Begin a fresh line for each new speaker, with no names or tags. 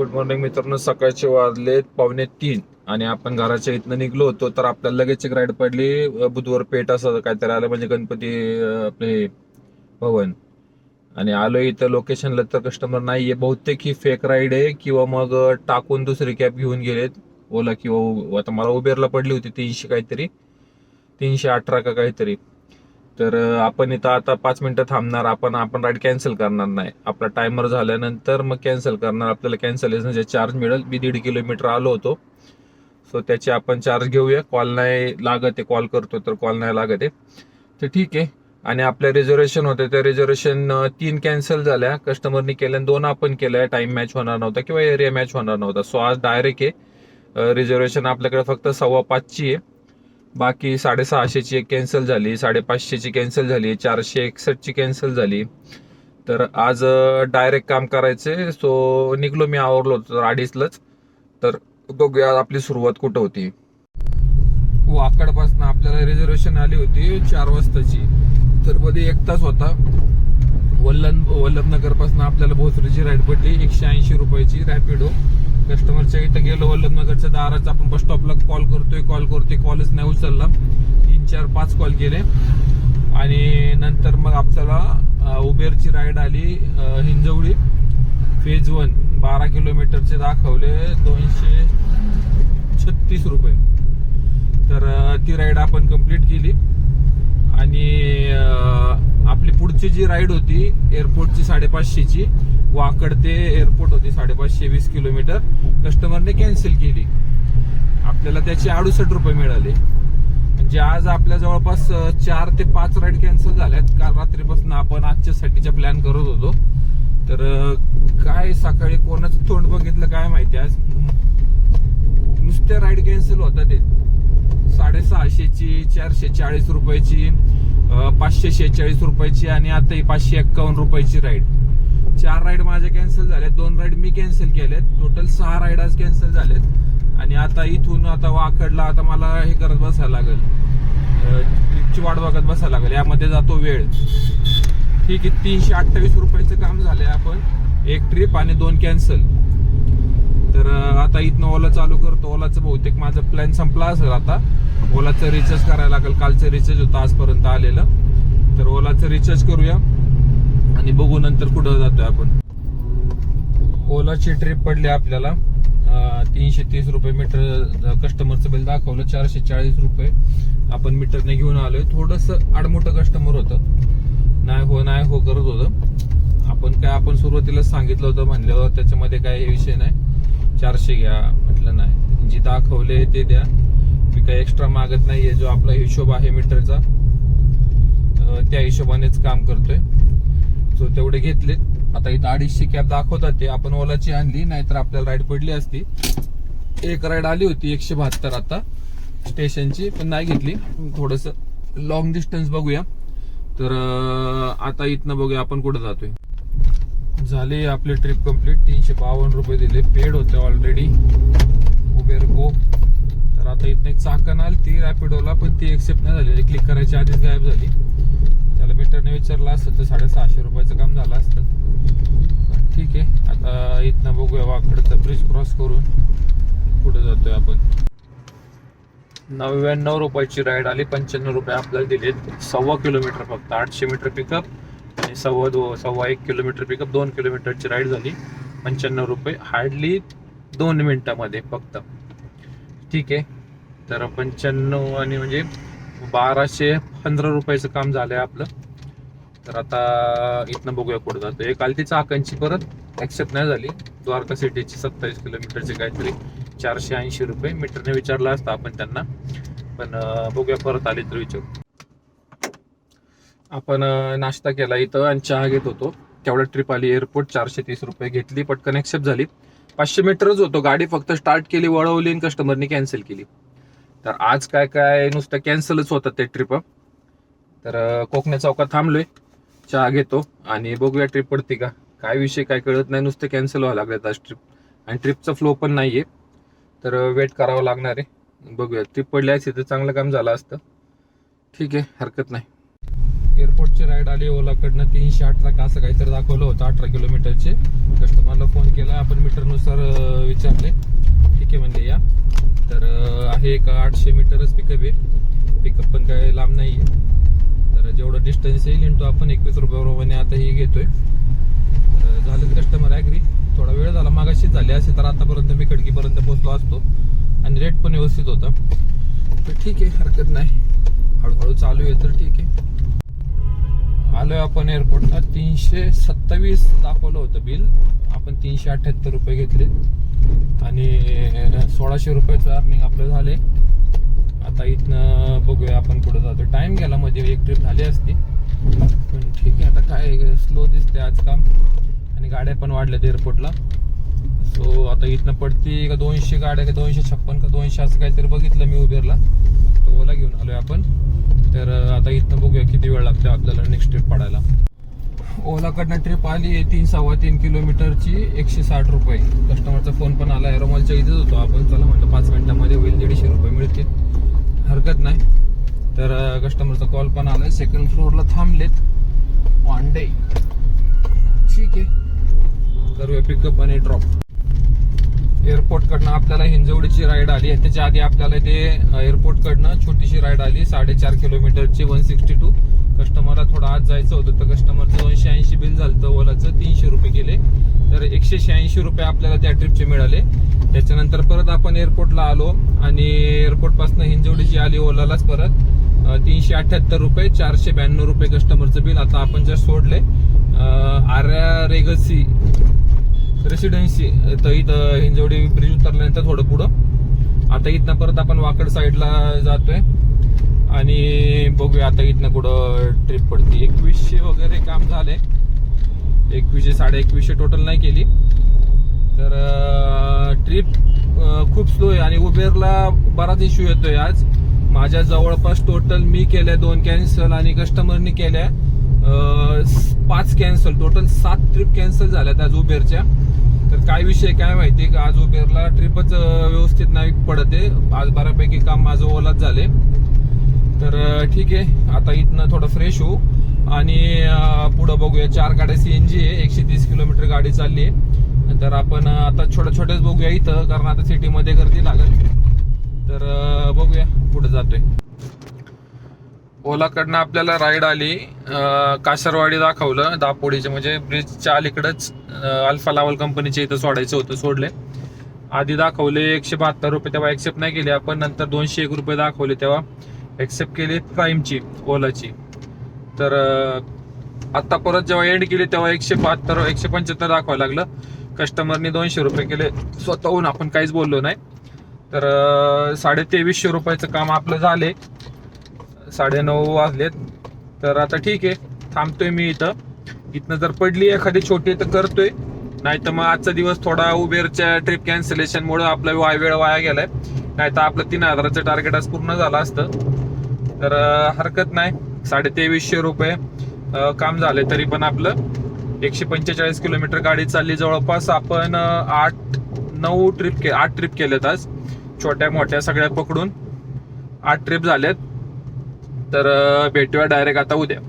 Good morning मित्रांनो. सकाळचे वाजले पावणे तीन आणि आपण घराच्या इथनं निघलो होतो तर आपल्याला लगेच एक राईड पडली बुधवार पेठ असं काहीतरी आलं म्हणजे गणपती आपले भवन. आणि आलो इथं लोकेशनला तर कस्टमर नाही आहे बहुतेक ही फेक राईड आहे किंवा मग टाकून दुसरी कॅब घेऊन गेलेत. ओला किंवा आता मला उबेरला पडली होती तीनशे काहीतरी तीनशे अठरा का काहीतरी. तर आपण इथं आता पाच मिनिटं थांबणार. आपण आपण राईड कॅन्सल करणार नाही. आपला टायमर झाल्यानंतर मग कॅन्सल करणार. आपल्याला कॅन्सलेशनचे चार्ज मिळेल. मी दीड किलोमीटर आलो होतो. सो त्याचे आपण चार्ज घेऊया. कॉल नाही लागत आहे. कॉल करतो तर कॉल नाही लागत आहे. तर ठीक आहे. आणि आपल्या रिझर्वेशन होते त्या रिझर्वेशन तीन कॅन्सल झाल्या. कस्टमरनी केल्या दोन आपण केल्या. टाइम मॅच होणार नव्हता किंवा एरिया मॅच होणार नव्हता. सो आज डायरेक्ट आहे. रिझर्वेशन आपल्याकडे फक्त सव्वा पाचची आहे. बाकी साडेसहाशेची एक कॅन्सल झाली साडेपाचशेची कॅन्सल झाली चारशे एकसष्टची कॅन्सल झाली. तर आज डायरेक्ट काम करायचे सो निघलो मी आवरलो होतो तर अडीचलाच तर बघूया आपली सुरुवात कुठं होती. वाकडपासून आपल्याला रिझर्वेशन आली होती चार वाजताची. तर मध्ये एक तास होता. वल्लभ वल्लभनगरपासून आपल्याला भोसरीची राईड पडली एकशे ऐंशी रुपयाची रॅपिडो कस्टमरच्या इथं गेलो वल्लभनगरच्या दाराचा आपण बस स्टॉपला कॉल करतोय कॉल करतोय कॉलच नाही उचलला. तीन चार पाच कॉल केले. आणि नंतर मग आपल्याला उबेरची राईड आली हिंजवडी. फेज वन बारा किलोमीटरचे दाखवले दोनशे छत्तीस रुपये. तर ती राईड आपण कंप्लीट केली. आपली जी राईड होती एअरपोर्टची साडेपाचशेची वाकड ते एअरपोर्ट होती साडेपाचशे वीस किलोमीटर कस्टमरने कॅन्सल केली. आपल्याला त्याचे अडुसष्ट रुपये मिळाले. म्हणजे आज आपल्या जवळपास चार ते पाच राईड कॅन्सल झाल्यात. काल रात्रीपासून आपण आजच्यासाठीच्या प्लॅन करत होतो. तर काय सकाळी कोणाचं तोंड बघितलं काय माहिती? आज नुसत्या राईड कॅन्सल होतात ते. साडेसहाशेची चारशे चाळीस रुपयाची पाचशे शेहेचाळीस रुपयाची आणि आता ही पाचशे एक्कावन्न रुपयाची राईड चार राईड माझ्या कॅन्सल झाल्यात दोन राईड मी कॅन्सल केल्यात टोटल सहा राईड आज कॅन्सल झाल्यात आणि आता इथून आता वाकडला आता मला हे करत बसायला लागेल. ट्रिपची वाट बघत बसायला लागेल. यामध्ये जातो वेळ. ठीक आहे तीनशे अठ्ठावीस रुपयाचं काम झालंय आपण. एक ट्रिप आणि दोन कॅन्सल तर आता इथनं ओला चालू करतो. ओलाचं बहुतेक माझा प्लॅन संपला असेल आता. ओलाचं रिचार्ज करायला लागेल. कालचं रिचार्ज होतं आजपर्यंत आलेलं. तर ओलाचं रिचार्ज करूया. आणि बघू नंतर कुठं जातोय आपण. ओलाची ट्रिप पडली आपल्याला. तीनशे तीस रुपये मीटर कस्टमरचं बिल दाखवलं. चारशे चाळीस रुपये आपण मीटरने घेऊन आलोय. थोडस आडमोठं कस्टमर होतं. नाही हो नाही हो करत होतं. आपण काय आपण सुरुवातीला सांगितलं होतं म्हणल्यावर त्याच्यामध्ये काय हे विषय नाही. चारशे घ्या म्हटलं नाही. जी दाखवले ते द्या. मी काही एक्स्ट्रा मागत नाहीये. जो आपला हिशोब आहे मीटरचा त्या हिशोबानेच काम करतोय. सो तेवढे घेतलेत आता इथं अडीचशे कॅब दाखवतात ते. आपण ओलाची आणली नाहीतर आपल्याला राईड पडली असती. एक राईड आली होती एकशे बहात्तर आता. स्टेशनची पण नाही घेतली. थोडस लॉंग डिस्टन्स बघूया. तर आता इथनं बघूया आपण कुठं जातोय. झाली आपली ट्रिप कंप्लीट तीनशे बावन्न रुपये दिले. पेड होते ऑलरेडी उबेर गो तर आता इथनं एक चाकण आली. ती रॅपिडोला पण ती एक्सेप्ट नाही झाली. क्लिक करायची आधीच गायब झाली. त्याला मीटरने विचारलं असतं तर साडेसहाशे रुपयाचं काम झालं असतं. पण ठीक आहे. आता इथनं बघूया वाकडचा ब्रिज क्रॉस करून पुढे जातोय आपण. नव्याण्णव रुपयाची राईड आली. पंच्याण्णव रुपये आपल्याला दिले सव्वा किलोमीटर फक्त. आठशे मीटर पिकअप आणि सव्वा दो सव्वा एक किलोमीटर पिकअप दोन किलोमीटरची राईड झाली. पंच्याण्णव रुपये. हार्डली दोन मिनिटामध्ये फक्त. ठीक आहे. तर पंच्याण्णव आणि म्हणजे बाराशे पंधरा रुपयाचं काम झालंय आपलं. तर आता इथनं बघूया पुढे जातो एक आली ती चाकांची परत. ऍक्सेप्ट नाही झाली. द्वारका सिटीची सत्तावीस किलोमीटरची काहीतरी चारशे ऐंशी रुपये. मीटरने विचारला असता आपण त्यांना. पण बघूया परत आली तर विचारू. आपण नाश्ता केला इथं आणि चहा घेत होतो. तेवढं ट्रिप आली एअरपोर्ट चारशे तीस रुपये घेतली पटकन एक्सेप्ट झाली. पाचशे मीटरच होतो गाडी फक्त स्टार्ट केली वळवली आणि कस्टमरनी कॅन्सल केली. तर आज काय काय नुसतं कॅन्सलच होतात ते ट्रिप तर अं, कोकण्या चौकात थांबलोय चहा घेतो आणि बघूया ट्रिप पडते का. काय विषय काय कळत नाही नुसतं कॅन्सल व्हावं लागलेत आज ट्रिप आणि ट्रिपचा फ्लो पण नाही आहे तर वेट करावं लागणार आहे. बघूया ट्रिप पडल्यास इथं चांगलं काम झालं असतं. ठीक आहे हरकत नाही. एअरपोर्टची राईड आली ओलाकडनं तीनशे अठरा का असं काहीतरी दाखवलं होतं अठरा किलोमीटरचे कस्टमरला फोन केला आपण मीटरनुसार विचारले. ठीक आहे म्हणजे या. तर आहे एक आठशे मीटरच पिकअप आहे. पिकअप पण काय लांब नाही आहे तर जेवढं डिस्टन्स येईल इंटू आपण एकवीस रुपयाप्रमाणे आता ही घेतोय. तर झालं कस्टमर ॲग्री थोडा वेळ झाला मागाशीच झाली असे तर आतापर्यंत मी खडकीपर्यंत पोहोचलो असतो. आणि रेट पण व्यवस्थित होता. तर ठीक आहे हरकत नाही. हळूहळू चालू आहे तर ठीक आहे. आलोय आपण एअरपोर्टला तीनशे सत्तावीस दाखवलं होतं बिल आपण तीनशे अठ्ठ्याहत्तर रुपये घेतले. आणि सोळाशे रुपयाचं अर्निंग आपलं झाले आता इथनं बघूया आपण पुढे जातो टाइम गेला मध्ये एक ट्रिप झाली असती. पण ठीक आहे आता काय स्लो दिसते आज काम. आणि गाड्या पण वाढल्यात एअरपोर्टला सो आता इथनं पडती का दोनशे गाड्या का दोनशे छप्पन का दोनशे असं काहीतरी बघितलं मी उबेरला तो ओला घेऊन आलोय आपण. तर आता इथनं बघूया किती वेळ लागते आपल्याला नेक्स्ट ट्रिप पडायला. ओलाकडनं ट्रिप आली आहे तीन सव्वा तीन किलोमीटरची एकशे साठ रुपये. कस्टमरचा फोन पण आला एरोमॉलच्या इथेच होतो आपण. चला म्हटलं पाच मिनिटामध्ये होईल दीडशे रुपये मिळतील. हरकत नाही. तर कस्टमरचा कॉल पण आलाय. सेकंड फ्लोअरला थांबलेत. वन डे ठीक आहे. करूया पिकअप आणि ड्रॉप एअरपोर्टकडनं आपल्याला हिंजवडीची राईड आली आणि त्याच्या आधी आपल्याला ते एअरपोर्टकडनं छोटीशी राईड आली साडेचार किलोमीटरची वन सिक्स्टी टू कस्टमरला थोडं आज जायचं होतं तर कस्टमरचं दोनशे ऐंशी बिल झालं ओलाचं तीनशे रुपये गेले तर एकशे शहाऐंशी रुपये आपल्याला त्या ट्रिपचे मिळाले. त्याच्यानंतर परत आपण एअरपोर्टला आलो आणि एअरपोर्टपासून हिंजवडीची आली ओलालाच परत. तीनशे अठ्ठ्याहत्तर रुपये चारशे ब्याण्णव रुपये कस्टमरचं बिल आता आपण जर सोडले आर्या रेगसी रेसिडेन्सी तर इथं हिंजवडी ब्रिज उतरल्यानंतर थोडं पुढं. आता इथनं परत आपण वाकड साईडला जातोय. आणि बघूया आता इथनं कुठं ट्रिप पडते. एकवीसशे वगैरे काम झाले. एकवीसशे साडे एकवीसशे टोटल नाही केली. तर ट्रिप खूप स्लो आहे. आणि उबेरला बराच इश्यू येतोय आज. माझ्या जवळपास टोटल मी केल्या दोन कॅन्सल आणि कस्टमरनी केल्या. पाच कॅन्सल टोटल सात ट्रिप कॅन्सल झाल्यात आज उबेरच्या. तर काय विषय काय माहिती का आज उबेरला ट्रिपच व्यवस्थित नाही पडत आहे. आज बऱ्यापैकी काम माझं ओलाच झाले. तर ठीक आहे आता इथनं थोडं फ्रेश होऊ. आणि पुढं बघूया. चार गाड्या सीएनजी आहे एकशे तीस किलोमीटर गाडी चालली आहे. तर आपण आता छोट्या छोट्याच बघूया इथं कारण आता सिटीमध्ये गर्दी लागेल. तर बघूया पुढे जातोय. ओलाकडनं आपल्याला राईड आली. कासरवाडी दाखवलं. दापोडीचे म्हणजे ब्रिजच्या अलीकडंच अल्फा लावल कंपनीचे इथं सोडायचं होतं सोडले. आधी दाखवले एकशे बहात्तर रुपये तेव्हा एक्सेप्ट नाही केले. आपण नंतर दोनशे एक रुपये दाखवले तेव्हा एक्सेप्ट केली प्राईमची ओलाची. तर आत्ता परत जेव्हा एंड केली तेव्हा एकशे बहात्तर एकशे पंच्याहत्तर दाखवायला लागलं. कस्टमरनी दोनशे रुपये केले. स्वतःहून आपण काहीच बोललो नाही. तर साडे तेवीसशे रुपयाचं काम आपलं झाले. साडे नऊ वाजलेत. तर आता ठीक आहे. थांबतोय मी इथं. इथनं जर पडली एखादी छोटी तर करतोय. नाही तर मग आजचा दिवस थोडा उबेरच्या ट्रिप कॅन्सलेशन मुळे आपला वाय वेळ वाया गेलाय. नाही तर आपलं तीन हजाराचं टार्गेट आज पूर्ण झालं असतं. तर हरकत नाही. साडे तेवीसशे रुपये काम झाले तरी पण आपलं. एकशे पंचेचाळीस किलोमीटर गाडी चालली. जवळपास आपण आठ नऊ ट्रिप के आठ ट्रिप केलेत आज. छोट्या मोठ्या सगळ्या पकडून. आठ ट्रिप झाल्यात तर भेटूया डायरेक्ट आता उद्या.